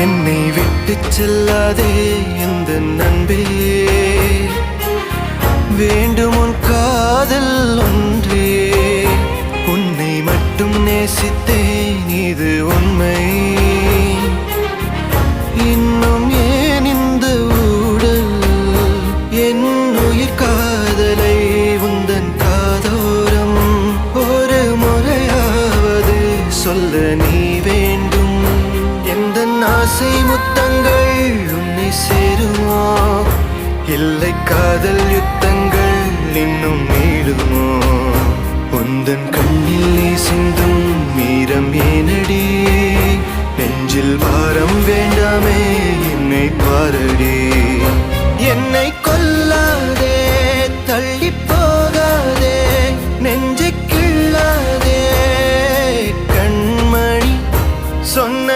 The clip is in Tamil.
என்னை விட்டு செல்லாதே இந்த நண்பே. வேண்டும் உன் காதல் ஒன்றே. உன்னை மட்டும் நேசித்தேன் இது உண்மை. இன்னும் ஏன் இந்த ஊடல்? என் உயிர் காதலை உந்தன் காதோரம். ஒரு முறையாவது சொல்ல நீ ஆசை முத்தங்கள் உன்னை சேருமா? இல்லை காதல் யுத்தங்கள் இன்னும் நீடுமா? உந்தன் கண்ணில் நீ சிந்தும் மீரம் ஏனடி? நெஞ்சில் வாரம் வேண்டாமே என்னை பாரடி. என்னை கொல்லாதே தள்ளி போகாதே நெஞ்சை கண்மணி சொன்ன